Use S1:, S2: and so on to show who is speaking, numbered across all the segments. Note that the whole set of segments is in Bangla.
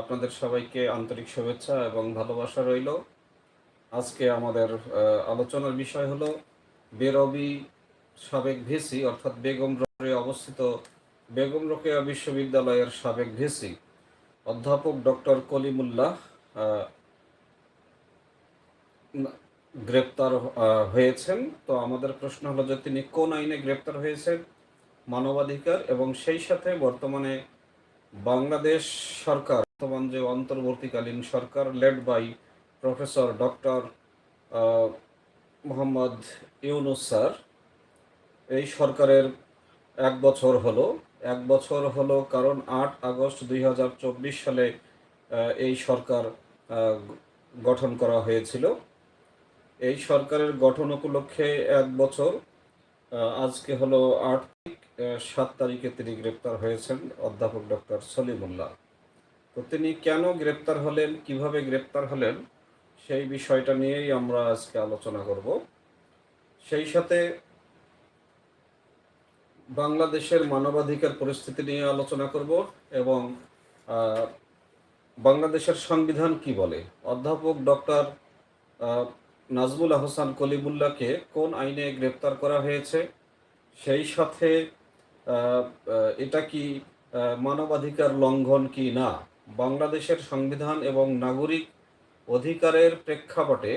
S1: আপনাদের সবাইকে আন্তরিক শুভেচ্ছা এবং ভালোবাসা রইল। আজকে আমাদের আলোচনার বিষয় হলো বেরবি সাবেক ভিসি, অর্থাৎ বেগম রোডে অবস্থিত বেগম রোকেয়া বিশ্ববিদ্যালয়ের সাবেক ভিসি অধ্যাপক ডক্টর কলিমুল্লাহ গ্রেপ্তার হয়েছেন। তো আমাদের প্রশ্ন হলো যে তিনি কোন আইনে গ্রেপ্তার হয়েছেন? মানবাধিকার এবং সেই সাথে বর্তমানে বাংলাদেশ সরকার বর্তমান যে অন্তর্বর্তীকালীন সরকার led by professor doctor Mohammad Yunus sir, এই সরকারের এক বছর হলো। এক বছর হলো কারণ আট আগস্ট দুই হাজার চব্বিশ সালে এই সরকার গঠন করা হয়েছিল। এই সরকারের গঠন উপলক্ষে এক বছর আজকে হলো আট সাত তারিখে তিনি গ্রেপ্তার হয়েছেন অধ্যাপক ডক্টর সলিমুল্লাহ। তো তিনি কেন গ্রেপ্তার হলেন, কীভাবে গ্রেপ্তার হলেন, সেই বিষয়টা নিয়েই আমরা আজকে আলোচনা করব। সেই সাথে বাংলাদেশের মানবাধিকার পরিস্থিতি নিয়ে আলোচনা করব এবং বাংলাদেশের সংবিধান কি বলে? অধ্যাপক ডক্টর নাজমুল আহসান কলিমুল্লাহকে কোন আইনে গ্রেপ্তার করা হয়েছে? সেই সাথে এটা কি মানবাধিকার লঙ্ঘন কি না? বাংলাদেশের সংবিধান এবং নাগরিক অধিকারের প্রেক্ষাপটে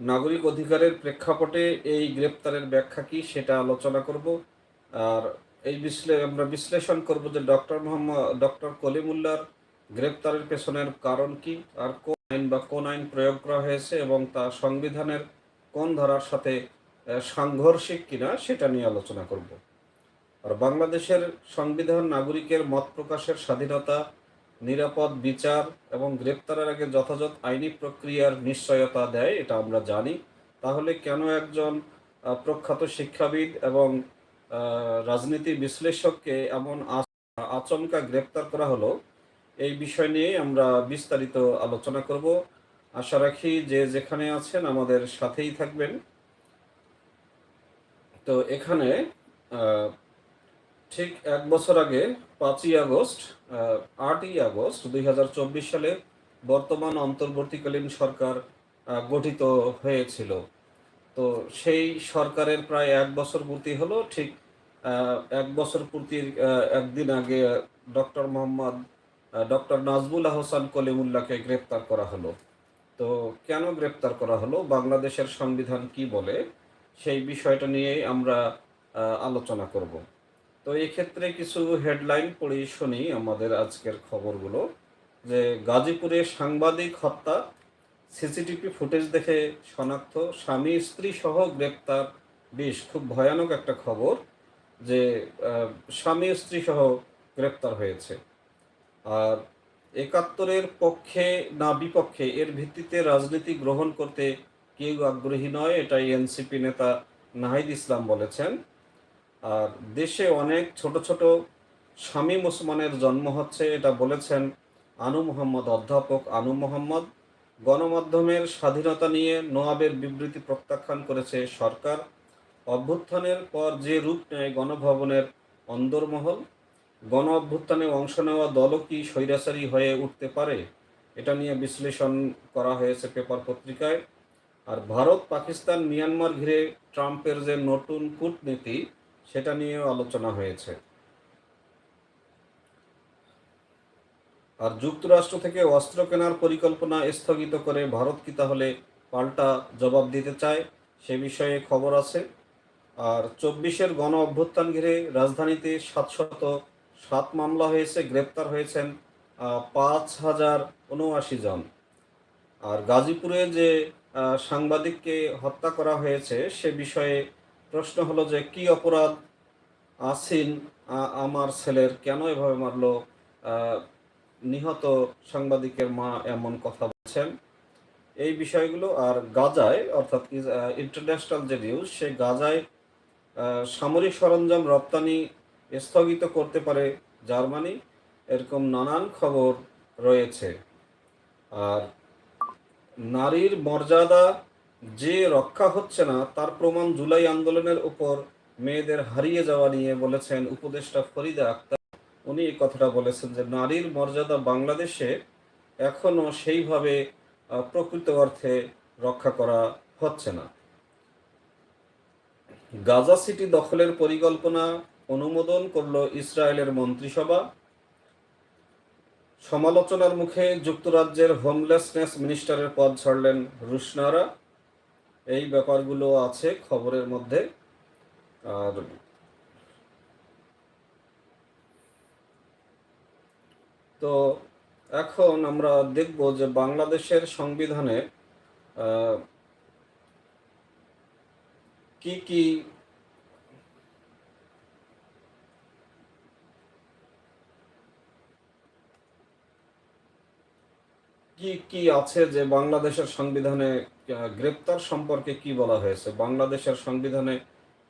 S1: নাগরিক অধিকারের প্রেক্ষাপটে এই গ্রেপ্তারের ব্যাখ্যা কি সেটা আলোচনা করব। আর এই বিশ্লে, আমরা বিশ্লেষণ করব যে ডক্টর মোহাম্মদ, ডক্টর কলিমুল্লার গ্রেপ্তারের পেছনের কারণ কি আর কোন আইন বা কোন আইন প্রয়োগ করা হয়েছে এবং তা সংবিধানের কোন ধারার সাথে সাংঘর্ষিক কিনা সেটা নিয়ে আলোচনা করব। আর বাংলাদেশের সংবিধান নাগরিকের মত প্রকাশের স্বাধীনতা, নিরাপদ বিচার এবং গ্রেপ্তারের আগে যথাযথ আইনি প্রক্রিয়ার নিশ্চয়তা দেয়, এটা আমরা জানি। তাহলে কেন একজন প্রখ্যাত শিক্ষাবিদ এবং রাজনীতি বিশ্লেষককে এমন আচমকা গ্রেপ্তার করা হলো, এই বিষয় নিয়ে আমরা বিস্তারিত আলোচনা করব। আশা রাখি যে যেখানে আছেন আমাদের সাথেই থাকবেন। তো এখানে ঠিক এক বছর আগে, পাঁচই আগস্ট আটই আগস্ট দুই হাজার চব্বিশ সালে বর্তমান অন্তর্বর্তীকালীন সরকার গঠিত হয়েছিল। তো সেই সরকারের প্রায় এক বছর পূর্তি হলো, ঠিক এক বছর পূর্তির একদিন আগে ডক্টর মোহাম্মদ ডক্টর নাজমুল আহসান কলিমুল্লাহকে গ্রেপ্তার করা হলো। তো কেন গ্রেপ্তার করা হলো, বাংলাদেশের সংবিধান কি বলে, সেই বিষয়টা নিয়েই আমরা আলোচনা করব। তো এই ক্ষেত্রে কিছু হেডলাইন পড়ে শুনি আমাদের আজকের খবরগুলো। যে গাজীপুরে সাংবাদিক হত্যা, সিসিটিভি ফুটেজ দেখে শনাক্ত, স্বামী, স্ত্রী সহ গ্রেপ্তার বিষ খুব ভয়ানক একটা খবর যে স্বামী, স্ত্রী সহ গ্রেপ্তার হয়েছে। আর একাত্তরের পক্ষে না বিপক্ষে এর ভিত্তিতে রাজনীতি গ্রহণ করতে কেউ আগ্রহী নয়, এটাই এনসিপি নেতা নাহিদ ইসলাম বলেছেন। আর দেশে অনেক ছোট ছোট স্বামী মুসলমানের জন্ম হচ্ছে, এটা বলেছেন আনু মোহাম্মদ অধ্যাপক আনু মোহাম্মদ। গণমাধ্যমের স্বাধীনতা নিয়ে নোয়াবের বিবৃতি প্রত্যাখ্যান করেছে সরকার। অভ্যুত্থানের পর যে রূপ নেয় গণভবনের অন্দরমহল গণ অভ্যুত্থানে অংশ নেওয়া দলও কি স্বৈরাচারী হয়ে উঠতে পারে? এটা নিয়ে বিশ্লেষণ করা হয়েছে পেপার পত্রিকায়। আর ভারত পাকিস্তান মিয়ানমার ঘিরে ট্রাম্পের যে নতুন কূটনীতি সেটা নিয়েও আলোচনা হয়েছে। আর যুক্তরাষ্ট্র থেকে অস্ত্র কেনার পরিকল্পনা স্থগিত করে ভারত কি তাহলে পাল্টা জবাব দিতে চায়, সে বিষয়ে খবর আছে। আর চব্বিশের গণ অভ্যুত্থান ঘিরে রাজধানীতে সাতশত সাত মামলা হয়েছে, গ্রেপ্তার হয়েছেন পাঁচ হাজার উনআশি জন। আর গাজীপুরে যে সাংবাদিককে হত্যা করা হয়েছে, সে বিষয়ে প্রশ্ন হলো যে কি অপরাধ আসিন আমার ছেলের? কেন এভাবে মারলো? নিহত সাংবাদিকের মা এমন কথা বলছেন। এই বিষয়গুলো আর গাজায়, অর্থাৎ ইন্টারন্যাশনাল যে নিউজ সে গাজায় সামরিক সরঞ্জাম রপ্তানি স্থগিত করতে পারে জার্মানি। এরকম নানান খবর রয়েছে। আর নারীর মর্যাদা যে রক্ষা হচ্ছে না, তার প্রমাণ জুলাই আন্দোলনের উপর মেয়েদের হারিয়ে যাওয়া নিয়ে বলেছেন উপদেষ্টা ফরিদা আক্তার। উনি এই কথাটা বলেছেন যে, নারীর মর্যাদা বাংলাদেশে এখনও সেইভাবে প্রকৃত অর্থে রক্ষা করা হচ্ছে না। গাজা সিটি দখলের পরিকল্পনা অনুমোদন করল ইসরায়েলের মন্ত্রিসভা। সমালোচনার মুখে যুক্তরাজ্যের হোমলেসনেস মিনিস্টারের পদ ছাড়লেন রুশনারা। এই ব্যাপারগুলো আছে খবরের মধ্যে। আর তো এখন আমরা দেখব যে বাংলাদেশের সংবিধানে কি কি কি কি আছে যে বাংলাদেশের সংবিধানে গ্রেপ্তার সম্পর্কে কি বলা হয়েছে? বাংলাদেশের সংবিধানে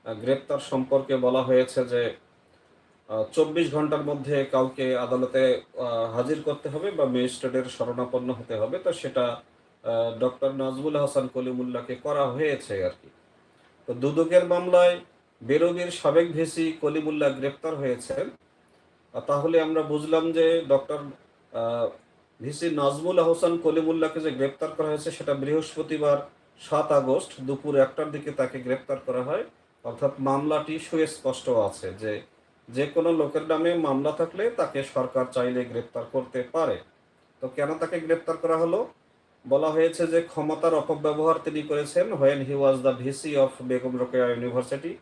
S1: গ্রেপ্তার সম্পর্কে বলা হয়েছে যে চব্বিশ ঘণ্টার মধ্যে কাউকে আদালতে হাজির করতে হবে বা ম্যাজিস্ট্রেটের শরণাপন্ন হতে হবে। তো সেটা ডক্টর নাজমুল হাসান কলিমুল্লাহকে করা হয়েছে আর কি। তো দুদকের মামলায় বেরোবির সাবেক ভিসি কলিমুল্লাহ গ্রেপ্তার হয়েছেন। তাহলে আমরা বুঝলাম যে ডক্টর ভিসি নাজমুল আহসান কলিমুল্লাহকে যে গ্রেপ্তার করা হয়েছে সেটা বৃহস্পতিবার সাত আগস্ট দুপুর একটার দিকে তাকে গ্রেপ্তার করা হয়। অর্থাৎ মামলাটি সুস্পষ্ট আছে যে যে কোনো লোকের নামে মামলা থাকলে তাকে সরকার চাইলে গ্রেপ্তার করতে পারে। তো কেন তাকে গ্রেপ্তার করা হলো? বলা হয়েছে যে ক্ষমতার অপব্যবহার তিনি করেছেন when he was the VC of Begum Rokeya university.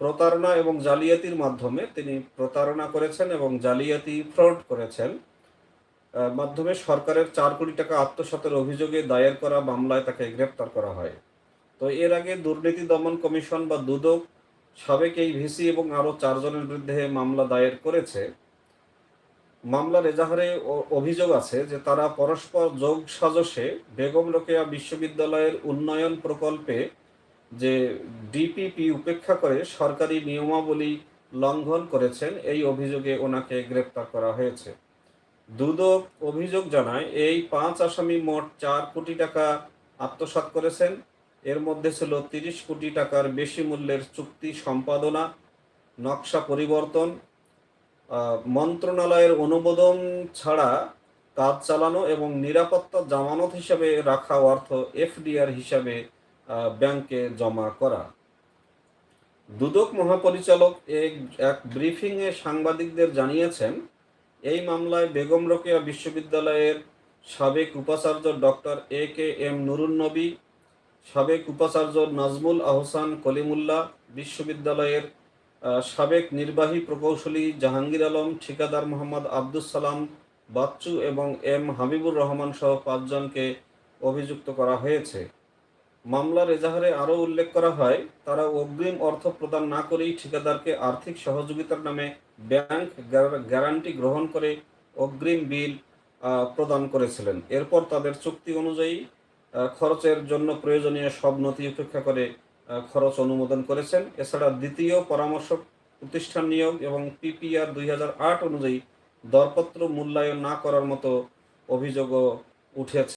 S1: প্রতারণা এবং জালিয়াতির মাধ্যমে তিনি প্রতারণা করেছেন এবং জালিয়াতি ফ্রড করেছেন। মাধ্যমে সরকারের চার কোটি টাকা আত্মসাতের অভিযোগে দায়ের করা মামলায় তাকে গ্রেপ্তার করা হয়। তো এর আগে দুর্নীতি দমন কমিশন বা দুদক সাবেক এই ভিসি এবং আরও চারজনের বিরুদ্ধে মামলা দায়ের করেছে। মামলার এজাহারে অভিযোগ আছে যে তারা পরস্পর যোগ সাজসে বেগম রোকেয়া বিশ্ববিদ্যালয়ের উন্নয়ন প্রকল্পে যে ডিপিপি উপেক্ষা করে সরকারি নিয়মাবলী লঙ্ঘন করেছেন, এই অভিযোগে ওনাকে গ্রেপ্তার করা হয়েছে। দুদক অভিযোগ জানায়, এই পাঁচ আসামি মোট চার কোটি টাকা আত্মসাৎ করেছেন। এর মধ্যে ছিল তিরিশ কোটি টাকার বেশি মূল্যের চুক্তি সম্পাদনা, নকশা পরিবর্তন মন্ত্রণালয়ের অনুমোদন ছাড়া কাজ চালানো এবং নিরাপত্তা জামানত হিসাবে রাখা অর্থ এফডিআর হিসাবে ব্যাংকে জমা করা। দুদক মহাপরিচালক এক ব্রিফিংয়ে সাংবাদিকদের জানিয়েছেন এই মামলায় বেগম রোকেয়া বিশ্ববিদ্যালয়ের সাবেক উপাচার্য doctor A K M Nurun নবী, সাবেক উপাচার্য নাজমুল আহসান কলিমুল্লাহ, বিশ্ববিদ্যালয়ের সাবেক নির্বাহী প্রকৌশলী জাহাঙ্গীর আলম, ঠিকাদার মোহাম্মদ আব্দুস সালাম, বাচ্চু এবং এম হাবিবুর রহমান সহ পাঁচজনকে অভিযুক্ত করা হয়েছে। মামলার এজাহারে আরও উল্লেখ করা হয়, তারা অগ্রিম অর্থ প্রদান না করেই ঠিকাদারকে আর্থিক সহযোগিতার নামে ব্যাংক গ্যারান্টি গ্রহণ করে অগ্রিম বিল প্রদান করেছিলেন। এরপর তাদের চুক্তি অনুযায়ী খরচের জন্য প্রয়োজনীয় সব নথি উপেক্ষা করে খরচ অনুমোদন করেছেন। এছাড়া দ্বিতীয় পরামর্শ প্রতিষ্ঠান নিয়োগ এবং পিপিআর দুই হাজার আট অনুযায়ী দরপত্র মূল্যায়ন না করার মতো অভিযোগও উঠেছে।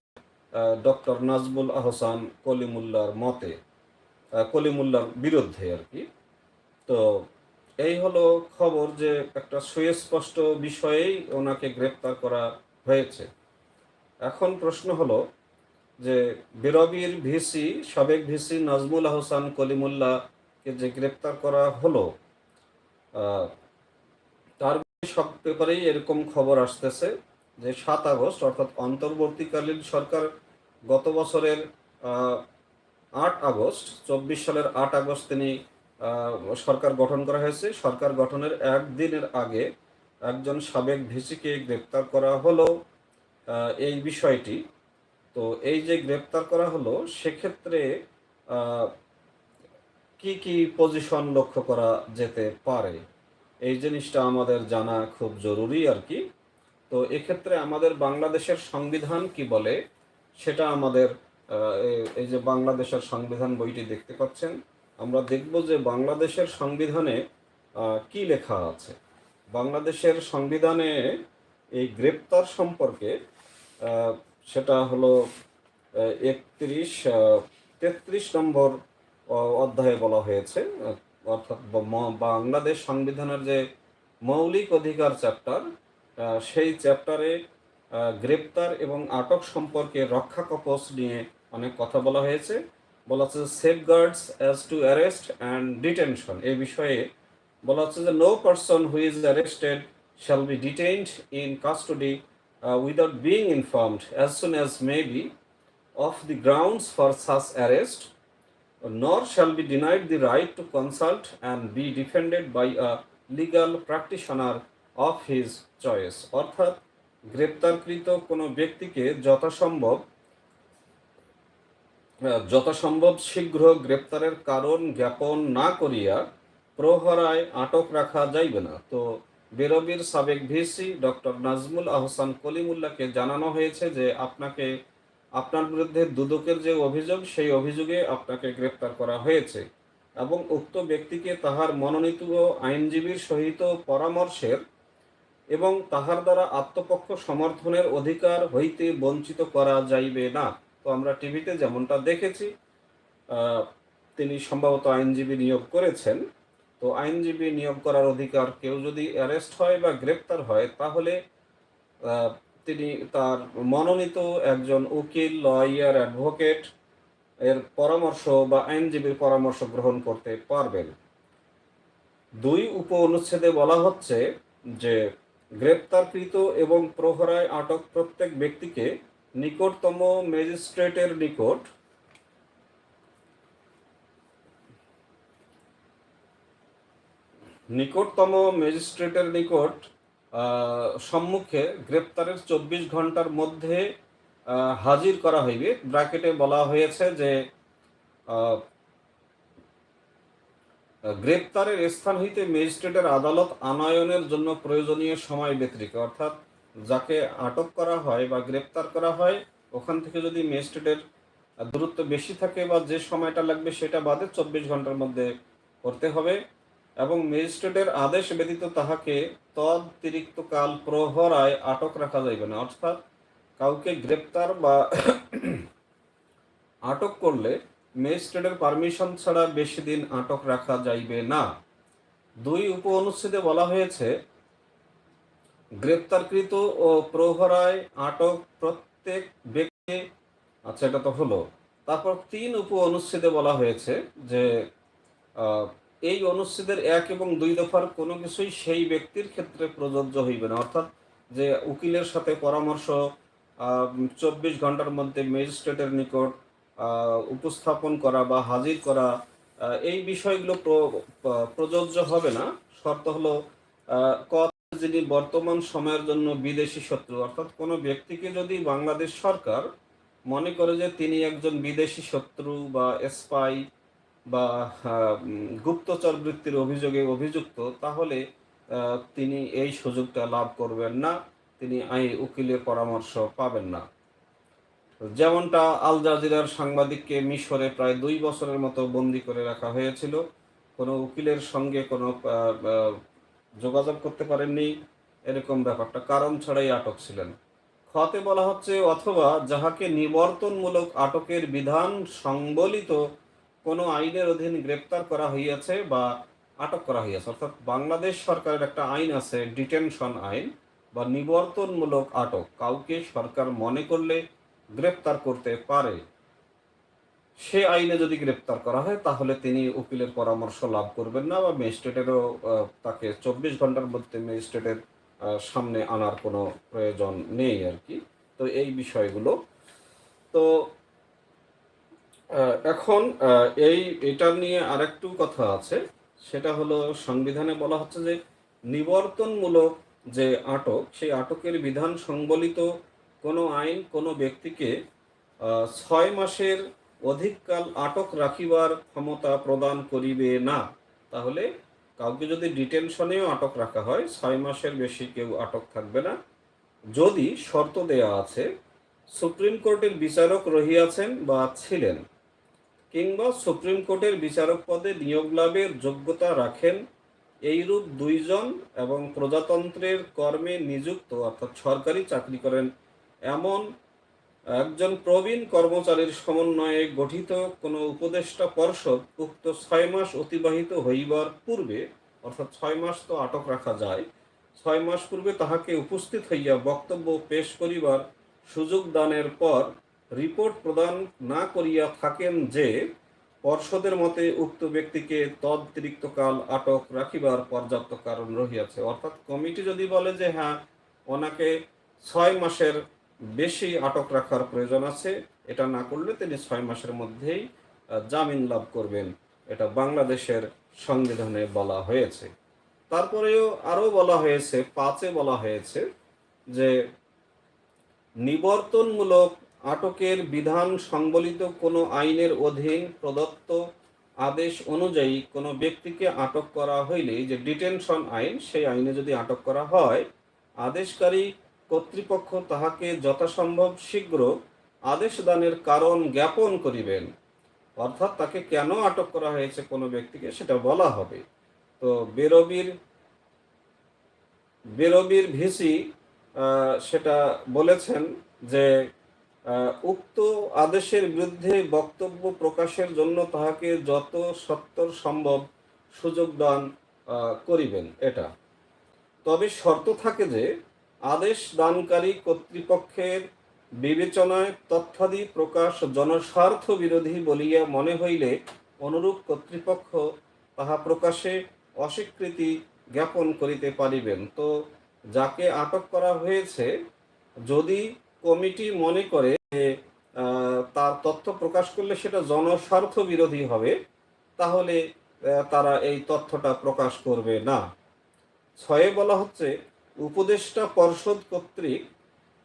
S1: ডক্টর নাজমুল আহসান কলিমুল্লার মতে কলিমুল্লার বিরুদ্ধে আর কি। তো এই হলো খবর যে একটা সুস্পষ্ট বিষয়েই ওনাকে গ্রেপ্তার করা হয়েছে। এখন প্রশ্ন হলো যে বেরবির ভিসি, সাবেক ভিসি নাজমুল আহসান কলিমুল্লাহকে যে গ্রেপ্তার করা হলো তার সব পেপারেই এরকম খবর আসতেছে। যে সাত আগস্ট, অর্থাৎ অন্তর্বর্তীকালীন সরকার গত বছরের আট আগস্ট, চব্বিশ সালের আট আগস্ট তিনি সরকার গঠন করা হয়েছে। সরকার গঠনের একদিনের আগে একজন সাবেক ভিসিকে গ্রেপ্তার করা হলো এই বিষয়টি। তো এই যে গ্রেপ্তার করা হলো, সেক্ষেত্রে কি কি পজিশন লক্ষ্য করা যেতে পারে? এই জিনিসটা আমাদের জানা খুব জরুরি আর কি। তো এক্ষেত্রে আমাদের বাংলাদেশের সংবিধান কি বলে? সেটা আমাদের এই যে বাংলাদেশের সংবিধান বইটি দেখতে পাচ্ছেন, আমরা দেখব যে বাংলাদেশের সংবিধানে কি লেখা আছে। বাংলাদেশের সংবিধানে এই গ্রেপ্তার সম্পর্কে সেটা হলো একত্রিশ তেত্রিশ নম্বর অধ্যায়ে বলা হয়েছে, অর্থাৎ বাংলাদেশ সংবিধানের যে মৌলিক অধিকার চ্যাপ্টার সেই চ্যাপ্টারে গ্রেপ্তার এবং আটক সম্পর্কে রক্ষা কপস নিয়ে অনেক কথা বলা হয়েছে। বলা হচ্ছে safeguards as to arrest and detention এই বিষয়ে বলা হচ্ছে যে no person who is arrested shall be detained in custody without being informed as soon as may be of the grounds for such arrest nor shall be denied the right to consult and be defended by a legal practitioner of his choice অর্থাৎ গ্রেপ্তারকৃত কোনো ব্যক্তিকে যথাসম্ভব যথাসম্ভব শীঘ্র গ্রেপ্তারের কারণ জ্ঞাপন না করিয়া প্রহরায় আটক রাখা যাইবে না। তো বেরবির সাবেক ভিসি ডক্টর নাজমুল আহসান কলিমুল্লাহকে জানানো হয়েছে যে আপনাকে, আপনার বিরুদ্ধে দুদকের যে অভিযোগ, সেই অভিযোগে আপনাকে গ্রেপ্তার করা হয়েছে এবং উক্ত ব্যক্তিকে তাহার মনোনীত আইনজীবীর সহিত পরামর্শের এবং তাহার দ্বারা আত্মপক্ষ সমর্থনের অধিকার হইতে বঞ্চিত করা যাইবে না। তো আমরা টিভিতে যেমনটা দেখেছি তিনি সম্ভবত আইনজীবী নিয়োগ করেছেন। তো আইনজীবী নিয়োগ করার অধিকার কেউ যদি অ্যারেস্ট হয় বা গ্রেপ্তার হয়, তাহলে তিনি তার মনোনীত একজন উকিল, লয়ার, অ্যাডভোকেট এর পরামর্শ বা আইনজীবীর পরামর্শ গ্রহণ করতে পারবেন। দুই উপ অনুচ্ছেদে বলা হচ্ছে যে গ্রেপ্তারকৃত এবং প্রহরায় আটক প্রত্যেক ব্যক্তিকে নিকটতম ম্যাজিস্ট্রেটের নিকট নিকটতম ম্যাজিস্ট্রেটের নিকট সম্মুখে গ্রেপ্তারের চব্বিশ ঘণ্টার মধ্যে হাজির করা হইবে। ব্র্যাকেটে বলা হয়েছে যে গ্রেপ্তারের স্থান হইতে ম্যাজিস্ট্রেটের আদালত আনয়নের জন্য প্রয়োজনীয় সময় ব্যতিরিক্ত অর্থাৎ যাকে আটক করা হয় বা গ্রেপ্তার করা হয়, ওখান থেকে যদি ম্যাজিস্ট্রেটের দূরত্ব বেশি থাকে বা যে সময়টা লাগবে সেটা বাদে চব্বিশ ঘণ্টার মধ্যে করতে হবে এবং ম্যাজিস্ট্রেটের আদেশ ব্যতীত তাহাকে তদতিরিক্ত কাল প্রহরায় আটক রাখা যাইবে না। অর্থাৎ কাউকে গ্রেপ্তার বা আটক করলে ম্যাজিস্ট্রেটের পারমিশন ছাড়া বেশি দিন আটক রাখা যাইবে না। দুই উপ অনুচ্ছেদে বলা হয়েছে, গ্রেপ্তারকৃত ও প্রহরায় আটক প্রত্যেক ব্যক্তি আচ্ছা এটা তো হলো। তারপর তিন উপ অনুচ্ছেদে বলা হয়েছে যে এই অনুচ্ছেদের এক এবং দুই দফার কোনো কিছুই সেই ব্যক্তির ক্ষেত্রে প্রযোজ্য হইবে না। অর্থাৎ যে উকিলের সাথে পরামর্শ চব্বিশ ঘণ্টার মধ্যে ম্যাজিস্ট্রেটের নিকট উপস্থাপন করা বা হাজির করা এই বিষয়গুলো প্রযোজ্য হবে না। শর্ত হলো ক যিনি বর্তমান সময়ের জন্য বিদেশি শত্রু, অর্থাৎ কোনো ব্যক্তিকে যদি বাংলাদেশ সরকার মনে করে যে তিনি একজন বিদেশি শত্রু বা স্পাই বা গুপ্তচর বৃত্তির অভিযোগে অভিযুক্ত, তাহলে তিনি এই সুযোগটা লাভ করবেন না। তিনি আই উকিলের পরামর্শ পাবেন না। যেমনটা আল জাজিরার সাংবাদিককে মিশরে প্রায় দুই বছরের মতো বন্দি করে রাখা হয়েছিল। কোনো উকিলের সঙ্গে কোনো যোগাযোগ করতে পারেননি, এরকম ব্যাপারটা। কারণ ছাড়াই আটক ছিলেন। খতে বলা হচ্ছে, অথবা যাহাকে নিবর্তনমূলক আটকের বিধান সংবলিত কোনো আইনের অধীন গ্রেপ্তার করা হইয়াছে বা আটক করা হইয়াছে, অর্থাৎ বাংলাদেশ সরকারের একটা আইন আছে, ডিটেনশন আইন, বা নিবর্তনমূলক আটক। কাউকে সরকার মনে করলে গ্রেপ্তার করতে পারে। সে আইনে যদি গ্রেপ্তার করা হয়, তাহলে তিনি উকিলের পরামর্শ লাভ করবেন না বা ম্যাজিস্ট্রেটেরও তাকে চব্বিশ ঘণ্টার মধ্যে ম্যাজিস্ট্রেটের সামনে আনার কোনো প্রয়োজন নেই আর কি। তো এই বিষয়গুলো। তো এখন এই, এটা নিয়ে আরেকটু কথা আছে। সেটা হলো, সংবিধানে বলা হচ্ছে যে নিবর্তনমূলক যে আটক, সেই আটকের বিধান সংবলিত কোনো আইন, কোনো ব্যক্তিকে ছয় মাসের অধিককাল আটক রাখিবার ক্ষমতা প্রদান করিবে না, তাহলে কাউকে যদি ডিটেনশনেও আটক রাখা হয়, ছয় মাসের বেশি কেউ আটক থাকবে না। যদি শর্ত দেয়া আছে, সুপ্রিম কোর্টের বিচারক রহিয়াছেন বা ছিলেন, কিংবা সুপ্রিম কোর্টের বিচারক পদে নিয়োগ লাভের যোগ্যতা রাখেন, এইরূপ দুইজন এবং প্রজাতন্ত্রের কর্মে নিযুক্ত, অর্থাৎ সরকারি চাকরি করেন এমন একজন প্রবীণ কর্মচারীর সমন্বয়ে গঠিত কোনো উপদেষ্টা পর্ষদ উক্ত ছয় মাস অতিবাহিত হইবার পূর্বে, অর্থাৎ ছয় মাস তো আটক রাখা যায়, ছয় মাস পূর্বে তাহাকে উপস্থিত হইয়া বক্তব্য পেশ করিবার সুযোগ দানের পর রিপোর্ট প্রদান না করিয়া থাকেন যে, পর্ষদের মতে উক্ত ব্যক্তিকে তদতিরিক্ত কাল আটক রাখিবার পর্যাপ্ত কারণ রহিয়াছে। অর্থাৎ কমিটি যদি বলে যে হ্যাঁ ওনাকে ছয় মাসের বেশি আটক রাখার প্রয়োজন আছে। এটা না করলে তিনি ছয় মাসের মধ্যেই জামিন লাভ করবেন। এটা বাংলাদেশের সংবিধানে বলা হয়েছে। তারপরেও আরও বলা হয়েছে, পাঁচে বলা হয়েছে যে নিবর্তনমূলক আটকের বিধান সংবলিত কোনো আইনের অধীন প্রদত্ত আদেশ অনুযায়ী কোনো ব্যক্তিকে আটক করা হইলে যে ডিটেনশন আইন, সেই আইনে যদি আটক করা হয়, আদেশকারী কর্তৃপক্ষ তাহাকে যথাসম্ভব শীঘ্র আদেশ দানের কারণ জ্ঞাপন করিবেন। অর্থাৎ তাকে কেন আটক করা হয়েছে কোনো ব্যক্তিকে সেটা বলা হবে। তো বেরবির বেরবির ভিসি সেটা বলেছেন যে উক্ত আদেশের বিরুদ্ধে বক্তব্য প্রকাশের জন্য তাহাকে যত সত্তর সম্ভব সুযোগ দান করিবেন এটা। তবে শর্ত থাকে যে আদেশ দানকারী কর্তৃপক্ষের বিবেচনায় তথ্যাদি প্রকাশ জনস্বার্থ বিরোধী বলিয়া মনে হইলে অনুরূপ কর্তৃপক্ষ তাহা প্রকাশে অস্বীকৃতি জ্ঞাপন করিতে পারিবেন। তো যাকে আটক করা হয়েছে, যদি কমিটি মনে করে যে তার তথ্য প্রকাশ করলে সেটা জনস্বার্থ বিরোধী হবে, তাহলে তারা এই তথ্যটা প্রকাশ করবে না। ছয়ে বলা হচ্ছে উপদেষ্টা পর্ষদ কর্তৃক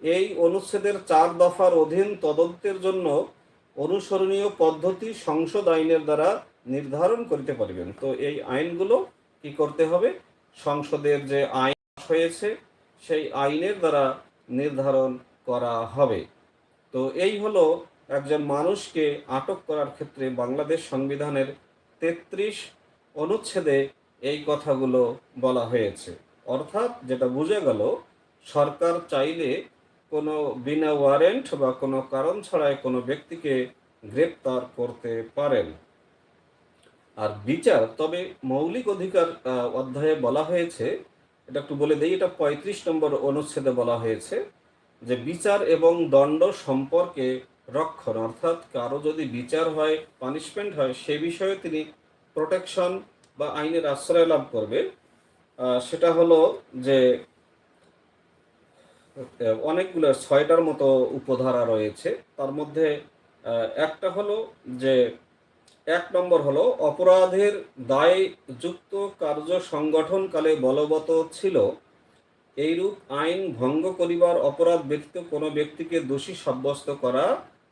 S1: এই অনুচ্ছেদের চার দফার অধীন তদন্তের জন্য অনুসরণীয় পদ্ধতি সংসদ আইনের দ্বারা নির্ধারণ করতে পারবেন। তো এই আইনগুলো কি করতে হবে? সংসদের যে আইন হয়েছে, সেই আইনের দ্বারা নির্ধারণ করা হবে। তো এই হলো একজন মানুষকে আটক করার ক্ষেত্রে বাংলাদেশ সংবিধানের তেত্রিশ অনুচ্ছেদে এই কথাগুলো বলা হয়েছে। অর্থাৎ যেটা বুঝে গেল, সরকার চাইলে কোনো বিনা ওয়ারেন্ট বা কোনো কারণ ছাড়াই কোনো ব্যক্তিকে গ্রেপ্তার করতে পারেন। আর বিচার, তবে মৌলিক অধিকার অধ্যায়ে বলা হয়েছে, এটা একটু বলে দিই, এটা পঁয়ত্রিশ নম্বর অনুচ্ছেদে বলা হয়েছে যে বিচার এবং দণ্ড সম্পর্কে রক্ষণ, অর্থাৎ কারও যদি বিচার হয় পানিশমেন্ট হয়, সে বিষয়ে তিনি প্রোটেকশন বা আইনের আশ্রয় লাভ করবে। সেটা হলো যে অনেকগুলো ছয়টার মতো উপধারা রয়েছে। তার মধ্যে একটা হলো যে, এক নম্বর হলো, অপরাধের দায় যুক্ত কার্য সংগঠনকালে বলবৎ ছিল। এইরূপ আইন ভঙ্গ করিবার অপরাধ ব্যতীত কোনো ব্যক্তিকে দোষী সাব্যস্ত করা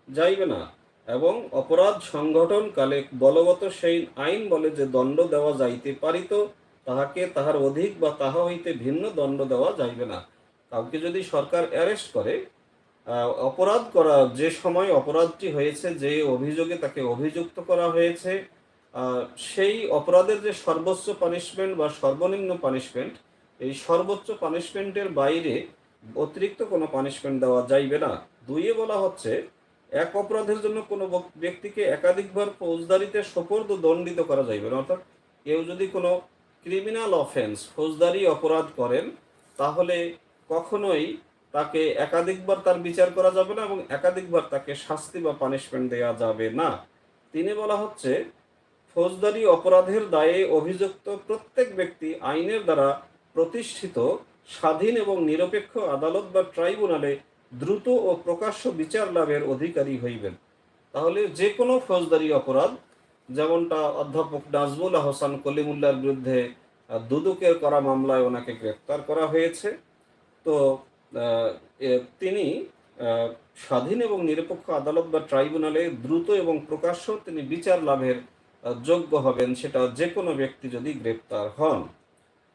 S1: যাইবে না এবং অপরাধ সংগঠনকালে বলবৎ সেই আইন বলে যে দণ্ড দেওয়া যাইতে পারিত তাহাকে তাহার অধিক বা তাহা হইতে ভিন্ন দণ্ড দেওয়া যাইবে না। কাউকে যদি সরকার অ্যারেস্ট করে অপরাধ করা, যে সময় অপরাধটি হয়েছে, যে অভিযোগে তাকে অভিযুক্ত করা হয়েছে সেই অপরাধের যে সর্বোচ্চ পানিশমেন্ট বা সর্বনিম্ন পানিশমেন্ট এই সর্বোচ্চ পানিশমেন্টের বাইরে অতিরিক্ত কোনো পানিশমেন্ট দেওয়া যাইবে না। দুইয়ে বলা হচ্ছে, এক অপরাধের জন্য কোনো ব্যক্তিকে একাধিকবার ফৌজদারিতে সোপর্দ দণ্ডিত করা যাইবে না। অর্থাৎ কেউ যদি কোনো ক্রিমিনাল অফেন্স ফৌজদারি অপরাধ করেন, তাহলে কখনোই তাকে একাধিকবার তার বিচার করা যাবে না এবং একাধিকবার তাকে শাস্তি বা পানিশমেন্ট দেওয়া যাবে না। তিনি বলা হচ্ছে, ফৌজদারি অপরাধের দায়ে অভিযুক্ত প্রত্যেক ব্যক্তি আইনের দ্বারা প্রতিষ্ঠিত, স্বাধীন এবং নিরপেক্ষ আদালত বা ট্রাইব্যুনালে দ্রুত ও প্রকাশ্য বিচার লাভের অধিকারী হইবেন। তাহলে যে কোনো ফৌজদারি অপরাধ যেমনটা অধ্যাপক নাজমুল হোসেন কলিমুল্লার বিরুদ্ধে দুদকের করা মামলায় ওনাকে গ্রেপ্তার করা হয়েছে। তো তিনি স্বাধীন এবং নিরপেক্ষ আদালত বা ট্রাইব্যুনালে দ্রুত এবং প্রকাশ্য তিনি বিচার লাভের যোগ্য হবেন সেটা যে কোনো ব্যক্তি যদি গ্রেপ্তার হন।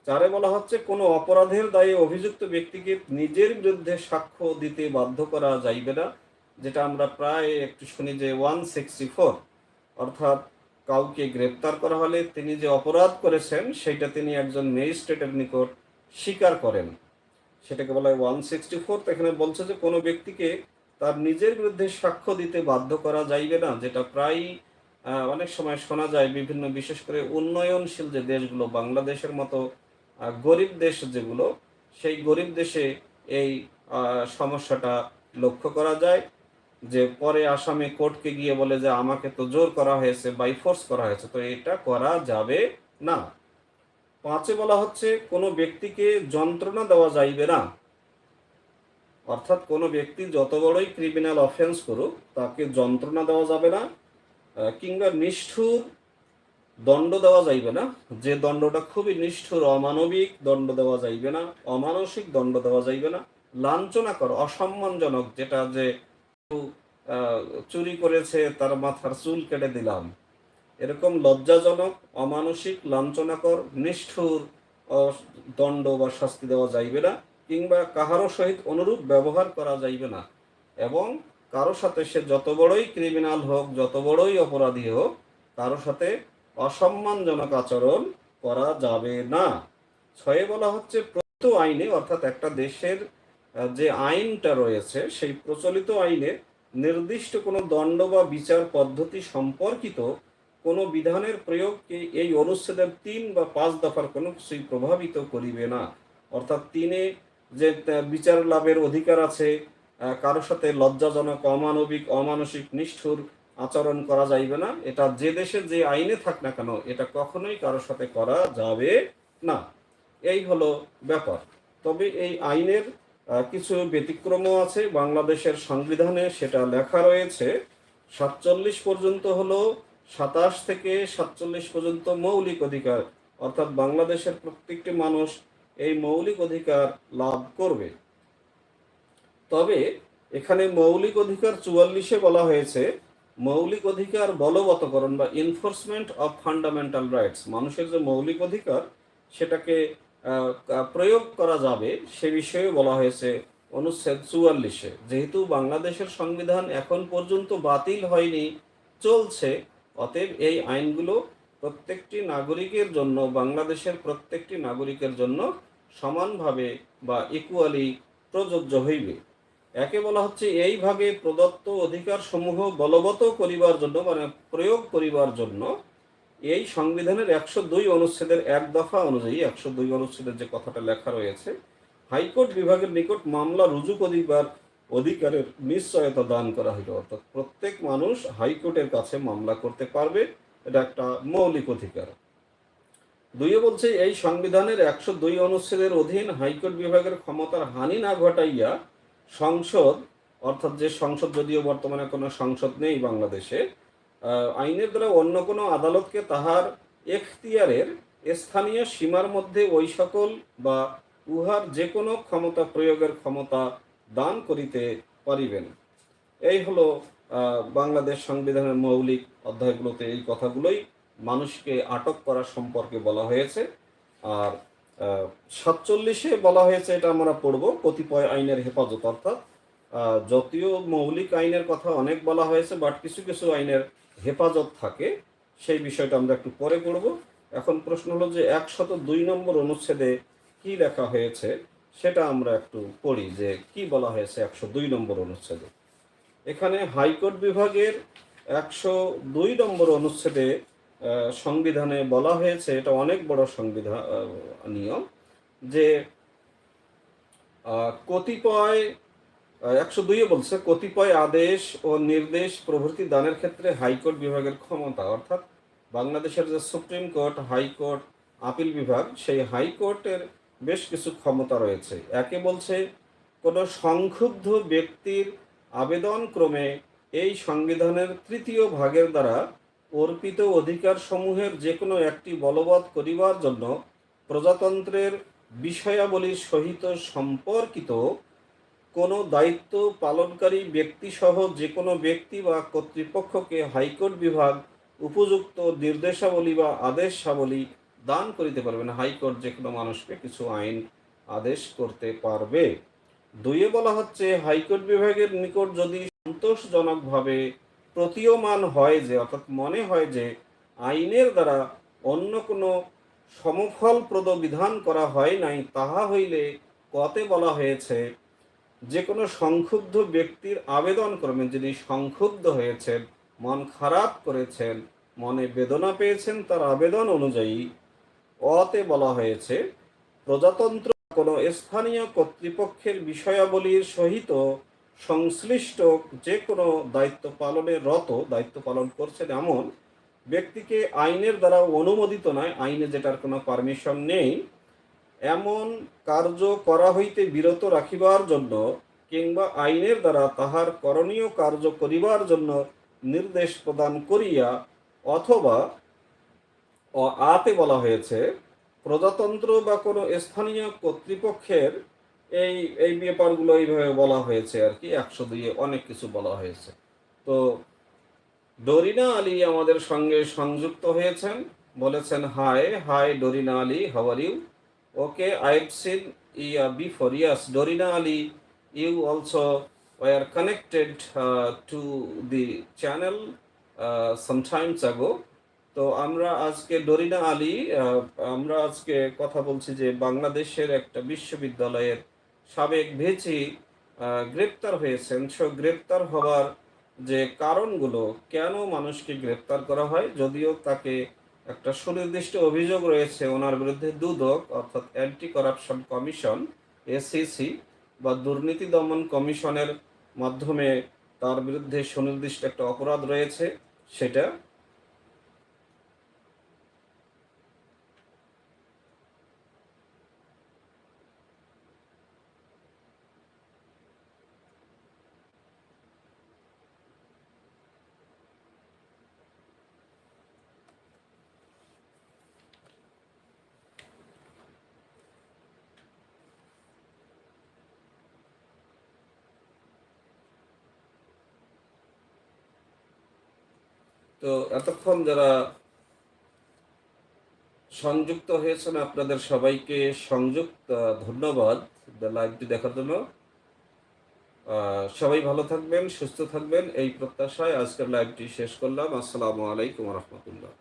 S1: চারে বলা হচ্ছে কোনো অপরাধের দায়ে অভিযুক্ত ব্যক্তিকে নিজের বিরুদ্ধে সাক্ষ্য দিতে বাধ্য করা যাইবে না, যেটা আমরা প্রায় একটু শুনি যে ওয়ান সিক্সটি ফোর, অর্থাৎ কাউকে গ্রেপ্তার করা হলে তিনি যে অপরাধ করেছেন, সেটা তিনি একজন ম্যাজিস্ট্রেটের নিকট স্বীকার করেন। সেটাকে বলা হয় ওয়ান সিক্সটি ফোর এখানে বলছে যে কোনো ব্যক্তিকে তার নিজের বিরুদ্ধে সাক্ষ্য দিতে বাধ্য করা যাইবে না, যেটা প্রায় অনেক সময় শোনা যায় বিভিন্ন, বিশেষ করে উন্নয়নশীল যে দেশগুলো, বাংলাদেশের মতো গরিব দেশ যেগুলো, সেই গরিব দেশে এই সমস্যাটা লক্ষ্য করা যায়। যে পরে আসামে কোর্টকে গিয়ে বলে যে আমাকে তো জোর করা হয়েছে বাই ফোর্স করা হয়েছে, তো এটা করা যাবে না। পাঁচে বলা হচ্ছে কোনো ব্যক্তিকে যন্ত্রণা দেওয়া যাইবে না। অর্থাৎ কোনো ব্যক্তি যত বড়ই ক্রিমিনাল অফেন্স করুক, তাকে যন্ত্রণা দেওয়া যাবে না কিংবা নিষ্ঠুর দণ্ড দেওয়া যাইবে না। যে দণ্ডটা খুবই নিষ্ঠুর, অমানবিক দণ্ড দেওয়া যাইবে না, অমানসিক দণ্ড দেওয়া যাইবে না। লাঞ্ছনাকর, অসম্মানজনক যেটা যে চুরি করেছে, তার মাথার চুল কেটে দিলাম। এরকম লজ্জাজনক, অমানসিক, লাঞ্ছনাকর, নিষ্ঠুর দণ্ড বা শাস্তি দেওয়া যাইবে না, কিংবা কাহারও সহিত অনুরূপ ব্যবহার করা যাইবে না। এবং কারও সাথে সে যত বড়ই ক্রিমিনাল হোক, যত বড়ই অপরাধী হোক, কারও সাথে অসম্মানজনক আচরণ করা যাবে না। ছয়ে বলা হচ্ছে প্রচলিত আইনে, অর্থাৎ একটা দেশের যে আইনটা রয়েছে, সেই প্রচলিত আইনে নির্দিষ্ট কোনো দণ্ড বা বিচার পদ্ধতি সম্পর্কিত কোনো বিধানের প্রয়োগকে এই অনুচ্ছেদের তিন বা পাঁচ দফার কোনো কিছুই প্রভাবিত করিবে না। অর্থাৎ তিনে যে বিচার লাভের অধিকার আছে কারোর সাথে লজ্জাজনক, অমানবিক, অমানসিক, নিষ্ঠুর আচরণ করা যাইবে না। এটা যে দেশে যে আইনে থাক না কেন, এটা কখনোই কারোর সাথে করা যাবে না। এই হলো ব্যাপার। তবে এই আইনের কিছু ব্যতিক্রমও আছে। বাংলাদেশের সংবিধানে সেটা লেখা রয়েছে, সাতচল্লিশ পর্যন্ত হলো সাতাশ থেকে সাতচল্লিশ পর্যন্ত মৌলিক অধিকার। অর্থাৎ বাংলাদেশের প্রত্যেকটি মানুষ এই মৌলিক অধিকার লাভ করবে। তবে এখানে মৌলিক অধিকার চুয়াল্লিশে বলা হয়েছে, মৌলিক অধিকার বলবৎকরণ বা এনফোর্সমেন্ট অফ ফান্ডামেন্টাল রাইটস মানুষের যে মৌলিক অধিকার, সেটাকে প্রয়োগ করা যাবে, সে বিষয়ে বলা হয়েছে অনুচ্ছেদ চুয়াল্লিশে। যেহেতু বাংলাদেশের সংবিধান এখন পর্যন্ত বাতিল হয়নি, চলছে, অতএব এই আইনগুলো প্রত্যেকটি নাগরিকের জন্য, বাংলাদেশের প্রত্যেকটি নাগরিকের জন্য সমানভাবে বা ইকুয়ালি প্রযোজ্য হইবে। একে বলা হচ্ছে এইভাবে প্রদত্ত অধিকার সমূহ বলবৎ করিবার জন্য মানে প্রয়োগ করিবার জন্য এই সংবিধানের একশো দুই অনুচ্ছেদের এক দফা অনুযায়ী, একশো দুই অনুচ্ছেদের যে কথাটা লেখা রয়েছে, হাইকোর্ট বিভাগের নিকট মামলা রুজু করিবার অধিকারের নিশ্চয়তা দান করা হইল। অর্থাৎ প্রত্যেক মানুষ হাইকোর্টের কাছে মামলা করতে পারবে, এটা একটা মৌলিক অধিকার। দুইয়ে বলছে, এই সংবিধানের একশো দুই অনুচ্ছেদের অধীন হাইকোর্ট বিভাগের ক্ষমতার হানি না ঘটাইয়া সংসদ, অর্থাৎ যে সংসদ, যদিও বর্তমানে কোনো সংসদ নেই বাংলাদেশে আইনের দ্বারা অন্য কোনো আদালতকে তাহার এখতিয়ারের স্থানীয় সীমার মধ্যে ওই সকল বা উহার যে কোনো ক্ষমতা প্রয়োগের ক্ষমতা দান করিতে পারিবেন। এই হলো বাংলাদেশ সংবিধানের মৌলিক অধ্যায়গুলোতে এই কথাগুলোই মানুষকে আটক করা সম্পর্কে বলা হয়েছে। আর সাতচল্লিশে বলা হয়েছে, এটা আমরা পড়ব, কতিপয় আইনের হেফাজত অর্থাৎ যদিও মৌলিক আইনের কথা অনেক বলা হয়েছে বাট কিছু কিছু আইনের হেফাজত থাকে। সেই বিষয়টা আমরা একটু পরে পড়ব। এখন প্রশ্ন হলো যে একশত দুই নম্বর অনুচ্ছেদে কি লেখা হয়েছে? সেটা আমরা একটু পড়ি যে কি বলা হয়েছে একশো দুই নম্বর অনুচ্ছেদে। এখানে হাইকোর্ট বিভাগের একশো দুই নম্বর অনুচ্ছেদে সংবিধানে বলা হয়েছে, এটা অনেক বড় সংবিধান নিয়ম, যে কতিপয় একশো দুইয়ে বলছে, কতিপয় আদেশ ও নির্দেশ প্রভৃতি দানের ক্ষেত্রে হাইকোর্ট বিভাগের ক্ষমতা। অর্থাৎ বাংলাদেশের যে সুপ্রিম কোর্ট, হাইকোর্ট, আপিল বিভাগ, সেই হাইকোর্টের বেশ কিছু ক্ষমতা রয়েছে। একে বলছে, কোনো সংক্ষুব্ধ ব্যক্তির আবেদন ক্রমে এই সংবিধানের তৃতীয় ভাগের দ্বারা অর্পিত অধিকার সমূহের যে কোনো একটি বলবৎ করিবার জন্য প্রজাতন্ত্রের বিষয়াবলীর সহিত সম্পর্কিত কোনো দায়িত্ব পালনকারী ব্যক্তি সহ যে কোনো ব্যক্তি বা কর্তৃপক্ষকে হাইকোর্ট বিভাগ উপযুক্ত নির্দেশাবলী বা আদেশাবলী দান করিতে পারবে না। হাইকোর্ট যে কোনো মানুষকে কিছু আইন, আদেশ করতে পারবে। দুইয়ে বলা হচ্ছে, হাইকোর্ট বিভাগের নিকট যদি সন্তোষজনকভাবে প্রতীয়মান হয় যে, অর্থাৎ মনে হয় যে, আইনের দ্বারা অন্য কোনো সমফলপ্রদ বিধান করা হয় নাই, তাহা হইলে কতে বলা হয়েছে যে কোনো সংক্ষুব্ধ ব্যক্তির আবেদন ক্রমে যিনি সংক্ষুব্ধ হয়েছেন, মন খারাপ করেছেন, মনে বেদনা পেয়েছেন, তার আবেদন অনুযায়ী অতে বলা হয়েছে, প্রজাতন্ত্র কোনো স্থানীয় কর্তৃপক্ষের বিষয়াবলীর সহিত সংশ্লিষ্ট যে কোনো দায়িত্ব পালনে রত, দায়িত্ব পালন করছেন এমন ব্যক্তিকে আইনের দ্বারা অনুমোদিত নয়। আইনে যেটার কোনো পারমিশন নেই। এমন কার্য করা হইতে বিরত রাখিবার জন্য কিংবা আইনের দ্বারা তাহার করণীয় কার্য করিবার জন্য নির্দেশ প্রদান করিয়া অথবা আতে বলা হয়েছে, প্রজাতন্ত্র বা কোনো স্থানীয় কর্তৃপক্ষের এই এই ব্যাপারগুলো এইভাবে বলা হয়েছে আর কি, একশো দুইয়ে অনেক কিছু বলা হয়েছে। তো ডরিনা আলী আমাদের সঙ্গে সংযুক্ত হয়েছেন, বলেছেন, হায় hi Dorina Ali how are you? Okay have seen ya before yes Dorina Ali you also were connected to the channel sometimes ago তো আমরা আজকে ডরিনা আলী আমরা আজকে কথা বলছি যে বাংলাদেশের একটা বিশ্ববিদ্যালয়ের সাবেক ভেচি গ্রেপ্তার হয়েছেন। সো গ্রেপ্তার হওয়ার যে কারণগুলো, কেন মানুষকে গ্রেপ্তার করা হয়? যদিও তাকে একটা সুনির্দিষ্ট অভিযোগ রয়েছে ওনার বিরুদ্ধে দুদক, অর্থাৎ অ্যান্টি করাপশন কমিশন এসিসি বা দুর্নীতি দমন কমিশনের মাধ্যমে তার বিরুদ্ধে সুনির্দিষ্ট একটা অপরাধ রয়েছে, সেটা তো এতক্ষণ যারা সংযুক্ত হয়েছেন, আপনাদের সবাইকে সংযুক্ত, ধন্যবাদ। লাইভটি দেখার জন্য। সবাই ভালো থাকবেন, সুস্থ থাকবেন। এই প্রত্যাশায় আজকের লাইভটি শেষ করলাম। আসসালামু আলাইকুম রহমতুল্লাহ।